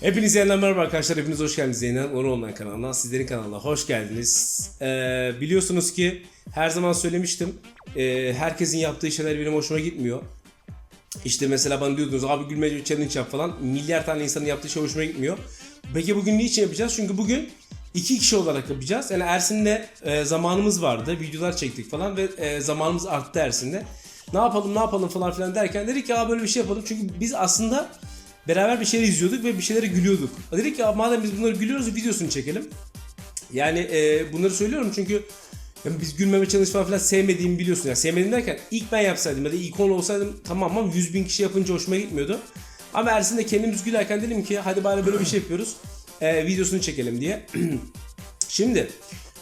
Hepinize yeniden merhaba arkadaşlar. Hepiniz hoş geldiniz Zeynep Onu Online kanalına. Sizlerin kanalına hoş geldiniz. Ee, biliyorsunuz ki her zaman söylemiştim. ee, herkesin yaptığı şeyler benim hoşuma gitmiyor. İşte mesela bana diyordunuz abi gülmece challenge yap falan. Milyar tane insanın yaptığı şey hoşuma gitmiyor. Peki bugün niçin yapacağız? Çünkü bugün iki kişi olarak yapacağız. Yani Ersin'le e, zamanımız vardı. Videolar çektik falan ve e, zamanımız arttı Ersin'le. Ne yapalım ne yapalım falan filan derken dedik ki "Aa, böyle bir şey yapalım. Çünkü biz aslında beraber bir şeyler izliyorduk ve bir şeylere gülüyorduk. Dedik "Aa, madem biz bunları gülüyoruz videosunu çekelim. Yani e, bunları söylüyorum çünkü yani biz gülmeme challenge falan filan sevmediğimi biliyorsun. Yani sevmediğim derken ilk ben yapsaydım ya da ilk on olsaydım tamam ama 100 bin kişi yapınca hoşuma gitmiyordu. Ama Ersin de kendimiz gülerken dedim ki hadi bari böyle bir şey yapıyoruz. E, videosunu çekelim diye. Şimdi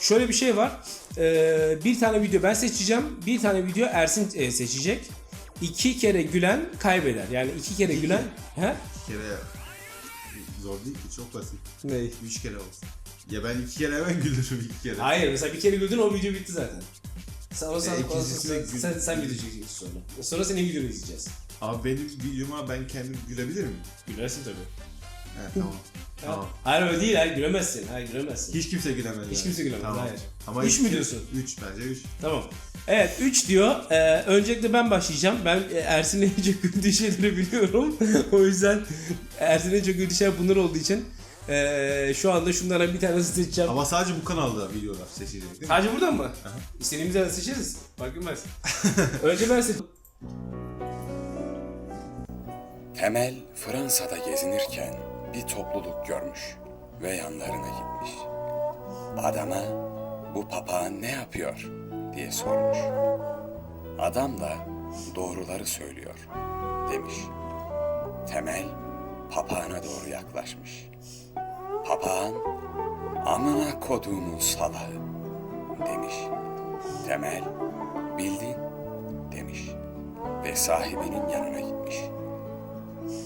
şöyle bir şey var. E, bir tane video ben seçeceğim. Bir tane video Ersin e, seçecek. İki kere gülen kaybeder. Yani iki kere gülen... He? Bir kere zor değil ki çok basit. Ne? Üç kere olsun. Ya ben iki kere hemen gülürüm iki kere. Hayır mesela bir kere güldün o video bitti zaten. Sen, o sen, E, o- ikincisi sen, gül- sen, sen video çekeceksin sonra. Sonra senin videonu izleyeceğiz. Ama benim videoma ben kendim gülebilir miyim? Gülersin tabii. He tamam. Tamam. Hayır öyle değil hayır gülemezsin. Hayır gülemezsin. Hiç kimse gülemez. Hiç yani. kimse gülemez, Tamam. hayır. Ama Üç mü diyorsun? Üç bence üç. Tamam. Evet 3 diyor. Ee, öncelikle ben başlayacağım. Ben e, Ersin'in en çok güldüğü şeyleri biliyorum. o yüzden Ersin'in en çok güldüğü şey bunlar olduğu için ee, şu anda şunlara bir tanesi seçeceğim. Ama sadece bu kanalda videolar seçilecek değil mi? Sadece buradan mı? İstediğimiz yerden seçeriz. Fark etmez. Önce ben seçeceğim. Temel Fransa'da gezinirken bir topluluk görmüş ve yanlarına gitmiş. Adama bu papağan ne yapıyor diye sormuş. Adam da doğruları söylüyor demiş. Temel papağana doğru yaklaşmış. Papağan amına koduğumun salağı demiş. Temel bildin demiş ve sahibinin yanına gitmiş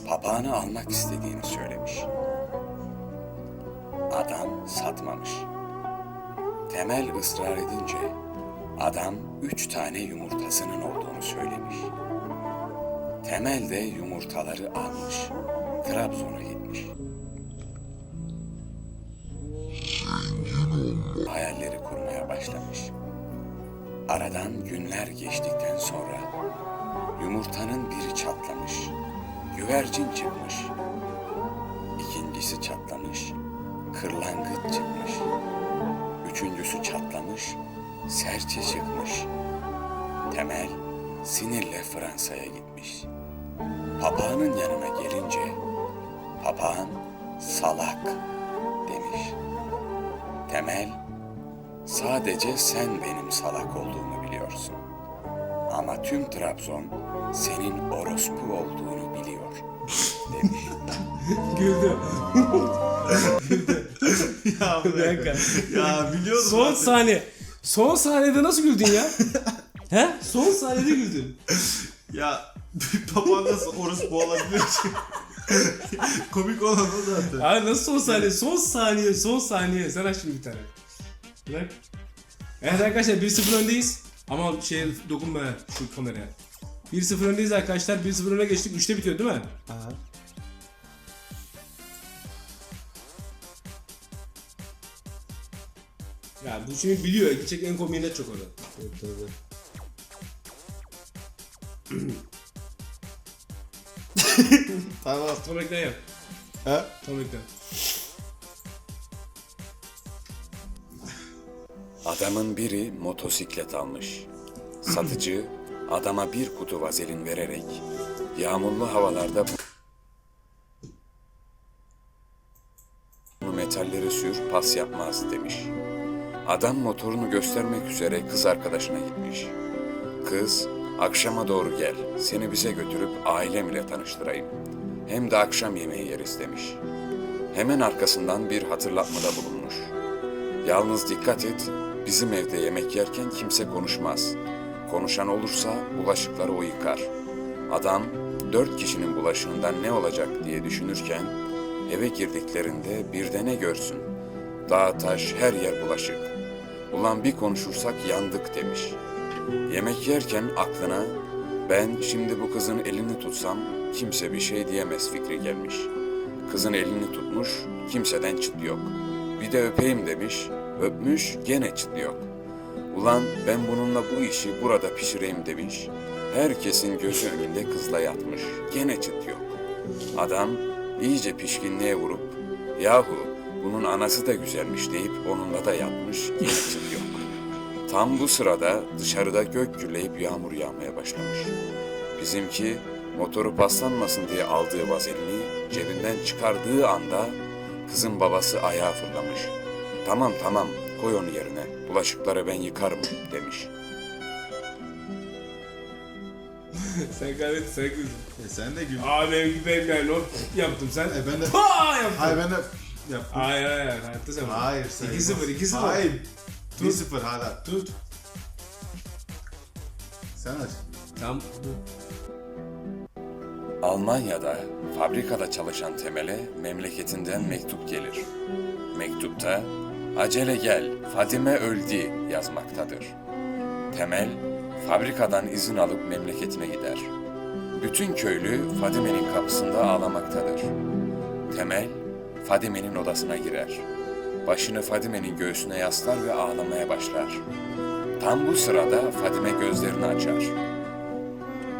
papağanı almak istediğini söylemiş. Adam satmamış. Temel ısrar edince adam üç tane yumurtasının olduğunu söylemiş. Temel de yumurtaları almış. Trabzon'a gitmiş. Hayalleri kurmaya başlamış. Aradan günler geçtikten sonra yumurtanın biri çatlamış. Güvercin çıkmış. İkincisi çatlamış. Kırlangıç çıkmış. Üçüncüsü çatlamış. Serçe çıkmış. Temel sinirle Fransa'ya gitmiş. Papağanın yanına gelince papağan salak demiş. Temel sadece sen benim salak olduğumu biliyorsun. Ama tüm Trabzon senin orospu olduğunu biliyor demiş. Güldü. ya dakika. ya biliyordum. Son zaten. saniye. Son saniyede nasıl güldün ya? He? Son saniyede güldün. Ya papağan nasıl orospu olabilir ki? Komik olan o zaten. Abi nasıl son saniye? Son saniye, son saniye. Sen aç şimdi bir tane. Bırak. Evet arkadaşlar 1-0 öndeyiz. Ama şeye dokunma şu kameraya. 1-0 öndeyiz arkadaşlar. 1-0 öne geçtik. 3'te bitiyor değil mi? Ya bu şimdi biliyor. Gidecek en net çok orada. Tamam. Tam ekran yap. Ha? Tam ekran. Adamın biri motosiklet almış. Satıcı adama bir kutu vazelin vererek yağmurlu havalarda bu metalleri sür pas yapmaz demiş. Adam motorunu göstermek üzere kız arkadaşına gitmiş. Kız akşama doğru gel seni bize götürüp ailem ile tanıştırayım. Hem de akşam yemeği yeriz demiş. Hemen arkasından bir hatırlatmada bulunmuş. Yalnız dikkat et, bizim evde yemek yerken kimse konuşmaz. Konuşan olursa bulaşıkları o yıkar. Adam dört kişinin bulaşığından ne olacak diye düşünürken eve girdiklerinde bir de ne görsün? Dağ taş her yer bulaşık. Ulan bir konuşursak yandık demiş. Yemek yerken aklına ben şimdi bu kızın elini tutsam kimse bir şey diyemez fikri gelmiş. Kızın elini tutmuş, kimseden çıt yok. Bir de öpeyim demiş, öpmüş, gene çıt yok. Ulan ben bununla bu işi burada pişireyim demiş. Herkesin gözü önünde kızla yatmış, gene çıt yok. Adam iyice pişkinliğe vurup, yahu bunun anası da güzelmiş deyip onunla da yatmış, gene çıt yok. Tam bu sırada dışarıda gök gürleyip yağmur yağmaya başlamış. Bizimki motoru paslanmasın diye aldığı vazelini cebinden çıkardığı anda kızın babası ayağa fırlamış. Tamam tamam koy onu yerine bulaşıkları ben yıkarım demiş. sen kaybettin sen güldün. E sen de gül. Benim gibi benim yani o yaptım sen. E ben de... Aa yaptım. Hayır ben de... Yaptım. Hayır hayır. Hayatta sen. Hayır 2-0 2-0. Hayır. Dur. 1-0 hala. Tut. Sen aç. Tamam. Almanya'da fabrikada çalışan Temel'e memleketinden mektup gelir. Mektupta acele gel Fadime öldü yazmaktadır. Temel fabrikadan izin alıp memleketine gider. Bütün köylü Fadime'nin kapısında ağlamaktadır. Temel Fadime'nin odasına girer. Başını Fadime'nin göğsüne yaslar ve ağlamaya başlar. Tam bu sırada Fadime gözlerini açar.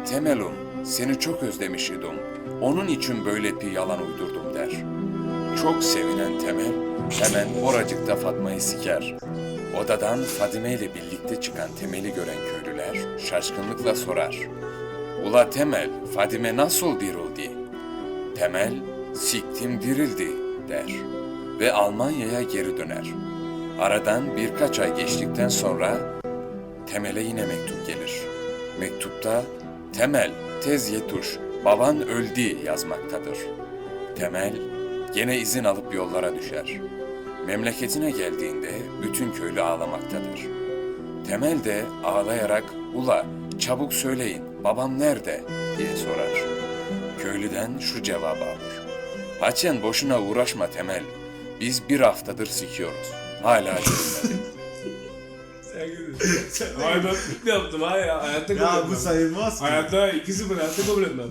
Temelum, seni çok özlemiş idim. Onun için böyle bir yalan uydurdum der. Çok sevinen Temel hemen oracıkta Fatma'yı siker. Odadan Fadime ile birlikte çıkan Temel'i gören köylüler şaşkınlıkla sorar. Ula Temel, Fadime nasıl dirildi? Temel, siktim dirildi der ve Almanya'ya geri döner. Aradan birkaç ay geçtikten sonra Temel'e yine mektup gelir. Mektupta Temel, tez yetuş, baban öldü yazmaktadır. Temel gene izin alıp yollara düşer. Memleketine geldiğinde bütün köylü ağlamaktadır. Temel de ağlayarak ula çabuk söyleyin babam nerede diye sorar. Köylüden şu cevabı alır. Haçen boşuna uğraşma Temel. Biz bir haftadır sikiyoruz. Hala görünmedi. Sen ben ne yaptım hayır hayatta kabul Ya etmem. bu sayılmaz ki. Hayatta 2-0 hayatta kabul etmem.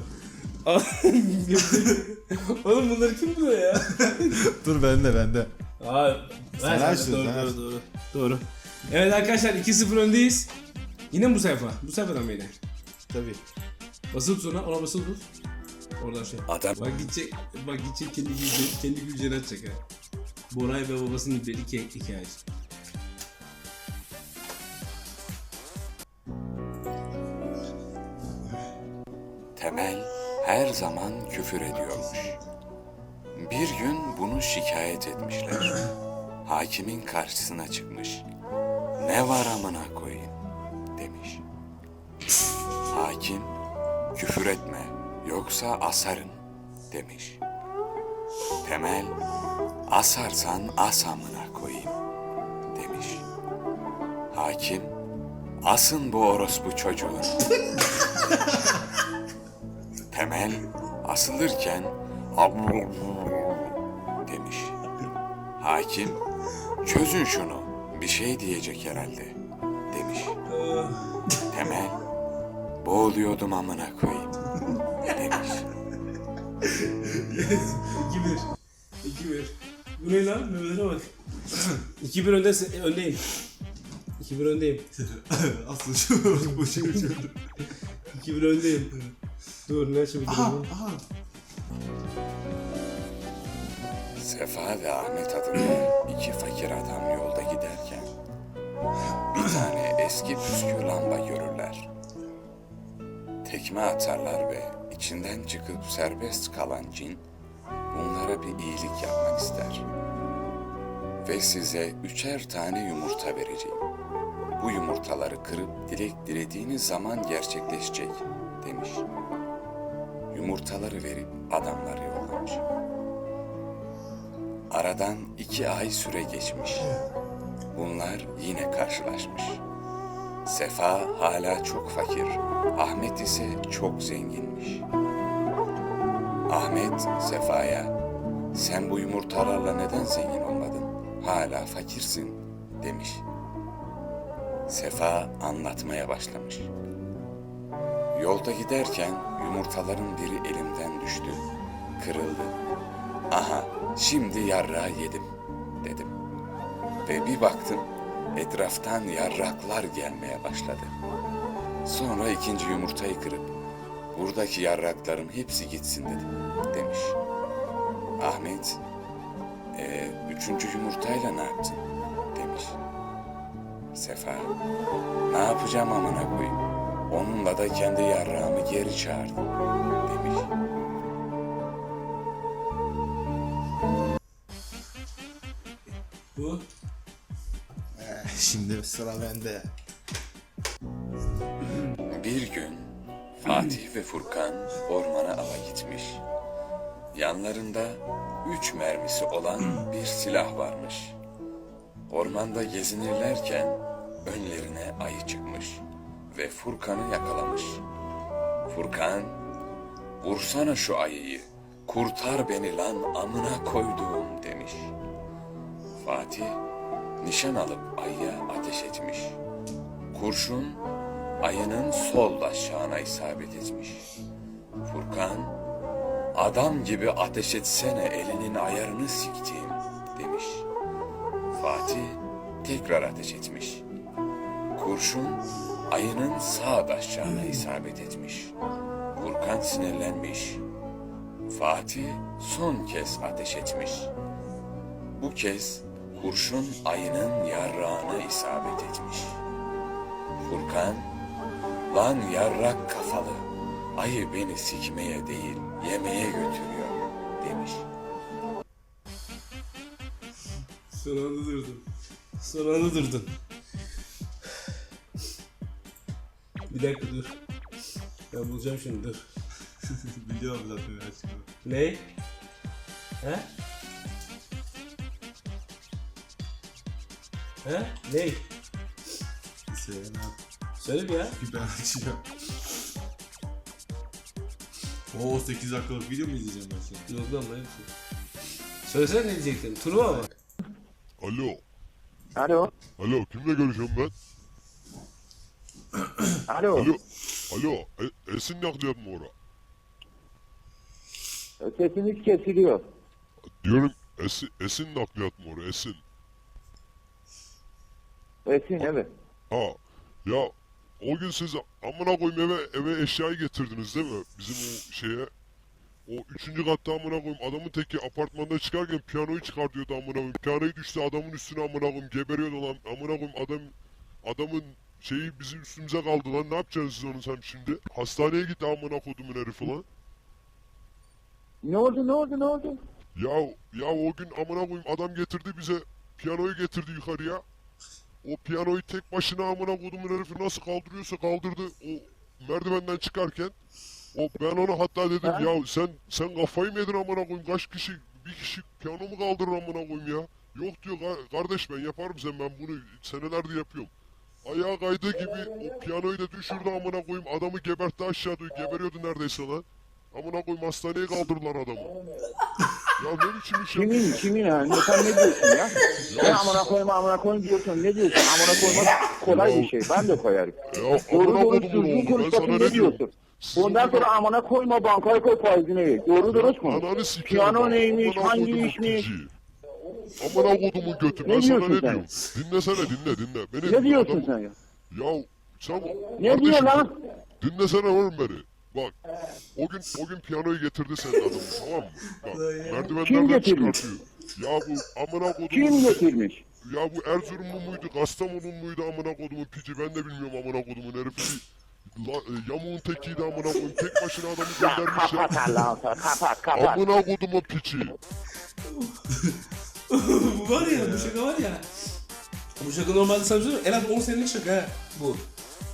Oğlum bunları kim buluyor ya? Dur bende bende. Aa, Sen ben- aç şunu, doğru, sen doğru, doğru, doğru. Evet arkadaşlar 2-0 öndeyiz. Yine mi bu sayfa? Bu sayfadan mı yine? Tabii. Basılı tut ona, ona basılı tut. Oradan şey. Adam Bak gidecek, bak gidecek kendi güleceğini, kendi güleceğini açacak ha. Boray ve babasının bir iki hikayesi. Temel her zaman küfür ediyormuş. Bir gün bunu şikayet etmişler. Hakimin karşısına çıkmış. Ne var amına koyayım demiş. Hakim küfür etme yoksa asarım demiş. Temel asarsan as amına koyayım demiş. Hakim asın bu orospu çocuğunu Temel asılırken demiş. Hakim çözün şunu bir şey diyecek herhalde demiş. Temel boğuluyordum amına koyayım demiş. 2-1. 2-1. Bu ne lan? Mehmet'e bak. 2-1 öndesin, öndeyim. 2-1 öndeyim. Asıl şu bu şey 2-1 öndeyim. Dur ne açabilirim? Aha. Sefa ve Ahmet adında iki fakir adam yolda giderken bir tane eski püskü lamba görürler. Tekme atarlar ve içinden çıkıp serbest kalan cin bunlara bir iyilik yapmak ister. Ve size üçer tane yumurta vereceğim. Bu yumurtaları kırıp dilek dilediğiniz zaman gerçekleşecek demiş. Yumurtaları verip adamları yollamış. Aradan iki ay süre geçmiş. Bunlar yine karşılaşmış. Sefa hala çok fakir, Ahmet ise çok zenginmiş. Ahmet Sefa'ya, sen bu yumurtalarla neden zengin olmadın? Hala fakirsin demiş. Sefa anlatmaya başlamış. Yolda giderken yumurtaların biri elimden düştü, kırıldı. Aha şimdi yarrağı yedim dedim. Ve bir baktım etraftan yarraklar gelmeye başladı. Sonra ikinci yumurtayı kırıp buradaki yarrakların hepsi gitsin dedim demiş. Ahmet "E, üçüncü yumurtayla ne yaptın demiş. Sefa ne yapacağım amına koyayım. Onunla da kendi yarrağımı geri çağırdım demiş. Bu. Şimdi sıra bende. Bir gün Fatih ve Furkan ormana ava gitmiş. Yanlarında üç mermisi olan bir silah varmış. Ormanda gezinirlerken önlerine ayı çıkmış ve Furkan'ı yakalamış. Furkan, vursana şu ayıyı, kurtar beni lan amına koyduğum demiş. Fatih, nişan alıp ayıya ateş etmiş. Kurşun ayının sol aşağına isabet etmiş. Furkan, adam gibi ateş etsene elinin ayarını siktiğim demiş. Fatih tekrar ateş etmiş. Kurşun ayının sağ aşağına isabet etmiş. Furkan sinirlenmiş. Fatih son kez ateş etmiş. Bu kez kurşun ayının yarrağına isabet etmiş. Furkan, lan yarrak kafalı, ayı beni sikmeye değil, yemeye götürüyor demiş. Anda durdun. Anda durdun. Bir dakika dur. Ben bulacağım şimdi dur. Biliyorum zaten aşkım. Ne? He? He? Ne? Sevena Söyle bir ya. bir ben açacağım. Oo 8 dakikalık video mu izleyeceğim ben şimdi? Yok lan ben Söylesene ne diyecektin? Turnuva mı? Alo. Alo. Alo kimle görüşüyorum ben? Alo. Alo. Alo. E, Esin nakliyat mı ora? Sesiniz kesiliyor. Diyorum Esin, Esin nakliyat mı ora? Esin. Esin evet. Ha. Ya o gün siz amına koyayım eve, eve eşyayı getirdiniz değil mi? Bizim o şeye. O üçüncü katta amına koyayım adamın teki apartmanda çıkarken piyanoyu çıkartıyordu amına koyayım. Piyanoyu düştü adamın üstüne amına koyayım geberiyordu lan. Amına koyayım adam adamın şeyi bizim üstümüze kaldı lan. Ne yapacaksınız siz onu sen şimdi? Hastaneye gitti amına kodumun herifi lan. Ne oldu ne oldu ne oldu? Ya ya o gün amına koyayım adam getirdi bize piyanoyu getirdi yukarıya. O piyanoyu tek başına amına kodumun herifi nasıl kaldırıyorsa kaldırdı o merdivenden çıkarken. O ben ona hatta dedim Ha? ya sen sen kafayı mı yedin amına koyayım kaç kişi bir kişi piyano mu kaldırır amına koyayım ya. Yok diyor "Ka- kardeş ben yaparım sen ben bunu senelerdir yapıyorum. Ayağa kaydığı gibi o piyanoyu da düşürdü amına koyayım adamı gebertti aşağı diyor geberiyordu neredeyse lan. Amına koyayım hastaneye kaldırdılar adamı. ya ne biçim iş ya? Kimin kimin ha? Ne, sen ne diyorsun ya? Sen amına koyma amına koyma diyorsun. Ne diyorsun? Amına koymak kolay bir şey. Ben de koyarım. Ya Doğru amına doğru düzgün konuş bakayım ne diyorsun? Ondan sonra amına koyma bankaya koy faizini ver. Doğru dürüst sikerim. Piyano neymiş, hangi işmiş? Amına kodumun götü. Ben Ne sana diyorsun ne sen? diyorum? Dinlesene dinle dinle. Beni Ne diyorsun adam- sen ya? Ya sen Ne kardeşim, diyor lan? Dinlesene oğlum beni. Bak o gün o gün piyanoyu getirdi senin adamın tamam mı? Bak Kim merdivenlerden getirmiş? çıkartıyor. Ya bu amına kodumun Kim getirmiş? Ya bu Erzurumlu muydu, Kastamonu muydu amına kodumun pici ben de bilmiyorum amına kodumun herifi. La, e, yamuğun tekiydi amına koyayım. Tek başına adamı göndermiş ya. kapat Allah'ım kapat kapat. Amına kodumun piçi. var ya bu şaka var ya. Bu şaka normalde Sabzero en az 10 senelik şaka ha bu.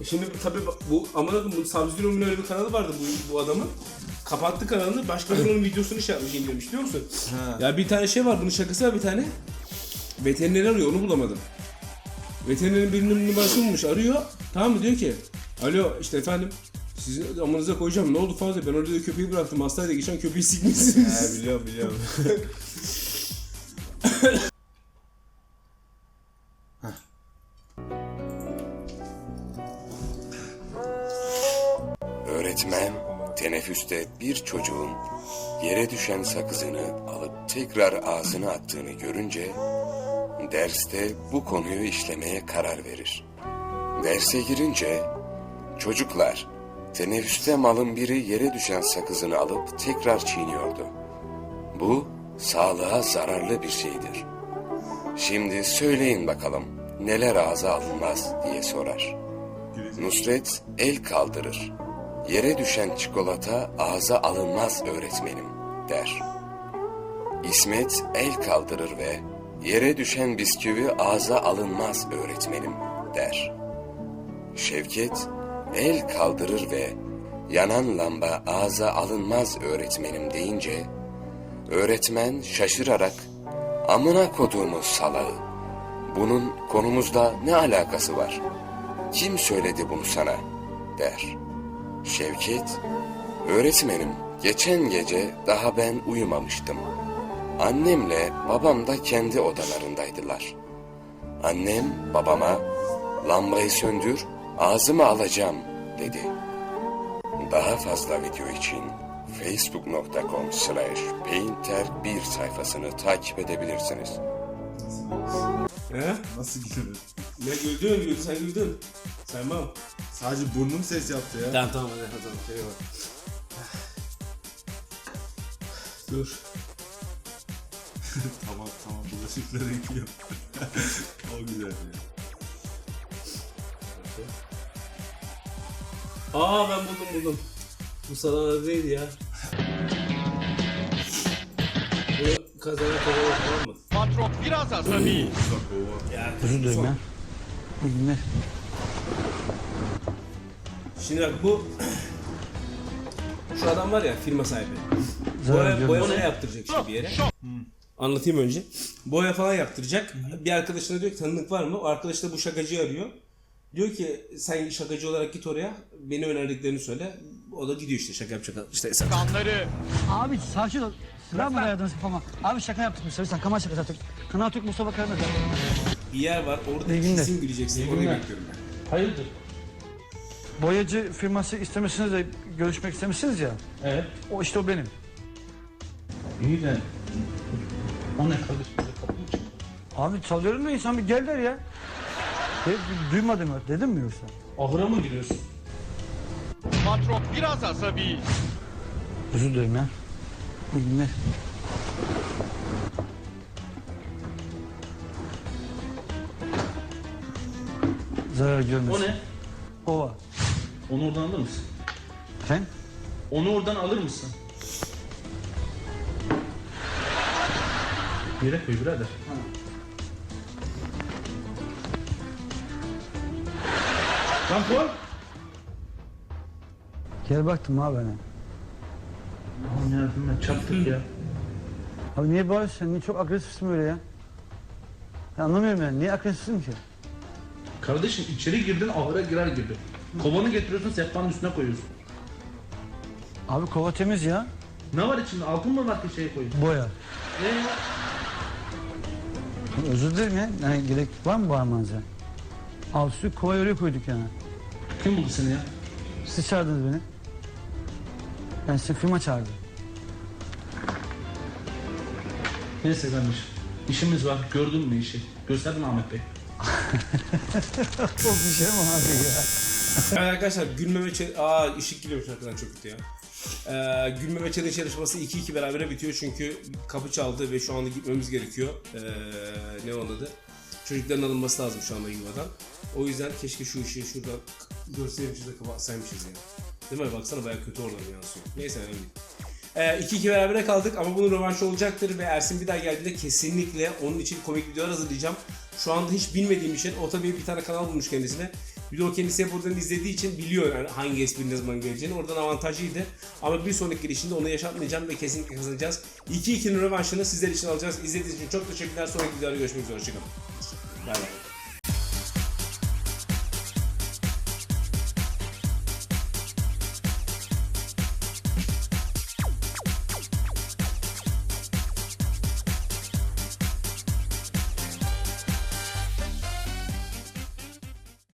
E Şimdi tabii bu amına koyayım bu Sabzero'nun öyle bir kanalı vardı bu, bu adamın. Kapattı kanalını başka bir onun videosunu şey yapmış indirmiş biliyor musun? Ya bir tane şey var bunun şakası var bir tane. Veterineri arıyor onu bulamadım. Veterinerin birinin numarası bulmuş arıyor. Tamam mı diyor ki Alo işte efendim sizin amanıza koyacağım ne oldu fazla ben orada da köpeği bıraktım hastaydı geçen köpeği sikmişsiniz. He biliyorum biliyorum. Öğretmen teneffüste bir çocuğun yere düşen sakızını alıp tekrar ağzına attığını görünce derste bu konuyu işlemeye karar verir. Derse girince çocuklar teneffüste malın biri yere düşen sakızını alıp tekrar çiğniyordu. Bu sağlığa zararlı bir şeydir. Şimdi söyleyin bakalım neler ağza alınmaz diye sorar. Nusret el kaldırır. Yere düşen çikolata ağza alınmaz öğretmenim der. İsmet el kaldırır ve yere düşen bisküvi ağza alınmaz öğretmenim der. Şevket el kaldırır ve yanan lamba ağza alınmaz öğretmenim deyince öğretmen şaşırarak amına koduğumuz salağı bunun konumuzda ne alakası var? Kim söyledi bunu sana? der. Şevket, öğretmenim geçen gece daha ben uyumamıştım. Annemle babam da kendi odalarındaydılar. Annem babama lambayı söndür ağzıma alacağım dedi. Daha fazla video için facebook.com slash painter1 sayfasını takip edebilirsiniz. He? Nasıl gülüyor? Ne güldün güldün sen güldün. Saymam. Sadece burnum ses yaptı ya. Tamam tamam hadi tamam. Şöyle bak. Dur. tamam tamam bulaşıkları yıkıyor. o güzel ya. Aa ben buldum buldum. Bu sana neydi ya? Bu kazanan kazanan tamam mı? Patron biraz asabi. Ya, Özür dilerim ya. İyi günler. Şimdi bak bu şu adam var ya firma sahibi. Boya, görmez. boyama yaptıracak şimdi bir yere. Anlatayım önce. Boya falan yaptıracak. Bir arkadaşına diyor ki tanıdık var mı? O arkadaş da bu şakacıyı arıyor. Diyor ki sen şakacı olarak git oraya. Beni önerdiklerini söyle. O da gidiyor işte şaka yapacak. İşte sen. Kanları. Abi sakin ol. Silah mı dayadınız kafama? Abi şaka yaptık biz. Sen kaman şakası yaptık. Kanal Türk Mustafa Karadeniz. Bir yer var. Orada İyi günler. kesin güleceksin. Orayı bekliyorum ben. Hayırdır? Boyacı firması istemişsiniz de görüşmek istemişsiniz ya. Evet. O işte o benim. İyi de. O ne kardeşim? Abi çalıyorum da insan bir gel der ya. Duymadım ya. Dedim mi yoksa? Ahıra mı giriyorsun? Patron biraz asabi. Özür dilerim ya. İyi günler. Zarar görmesin. O ne? Ova. Onu oradan alır mısın? Efendim? Onu oradan alır mısın? Yere koy birader. Lan koy. Gel baktım abi bana. Aman yardım et çarptık ya. Abi niye bağırıyorsun sen? Niye çok agresifsin böyle ya? ya anlamıyorum yani. Niye agresifsin ki? Kardeşim içeri girdin ahıra girer gibi. Kovanı getiriyorsun sehpanın üstüne koyuyorsun. Abi kova temiz ya. Ne var içinde? Altın mı var ki şeye koyuyorsun? Boya. Ya? Özür dilerim ya. Yani gerek var mı bağırmanıza? Alt üstü kovayı oraya koyduk yani. Kim buldu seni ya? Siz çağırdınız beni. Ben size firma çağırdım. Neyse kardeşim. İşimiz var. Gördün mü işi? Gösterdin Ahmet Bey. Çok bir şey mi abi ya? Evet arkadaşlar gülmeme challenge... Aa ışık geliyormuş arkadan çok kötü ya. Ee, gülmeme challenge yarışması 2-2 berabere bitiyor çünkü kapı çaldı ve şu anda gitmemiz gerekiyor. Ee, ne onun adı? Çocukların alınması lazım şu anda yuvadan. O yüzden keşke şu ışığı şurada görseymişiz de kapatsaymışız ya. Değil mi? Baksana bayağı kötü oradan yansıyor. Neyse önemli değil. Ee, 2-2 berabere kaldık ama bunun rövanşı olacaktır ve Ersin bir daha geldiğinde kesinlikle onun için komik videolar hazırlayacağım. Şu anda hiç bilmediğim için o tabii bir tane kanal bulmuş kendisine. Bir de o kendisi hep oradan izlediği için biliyor yani hangi espri ne zaman geleceğini. Oradan avantajlıydı. Ama bir sonraki girişinde onu yaşatmayacağım ve kesinlikle kazanacağız. 2-2'nin rövanşını sizler için alacağız. İzlediğiniz için çok teşekkürler. Sonraki videoda görüşmek üzere. Hoşçakalın. Bay bay.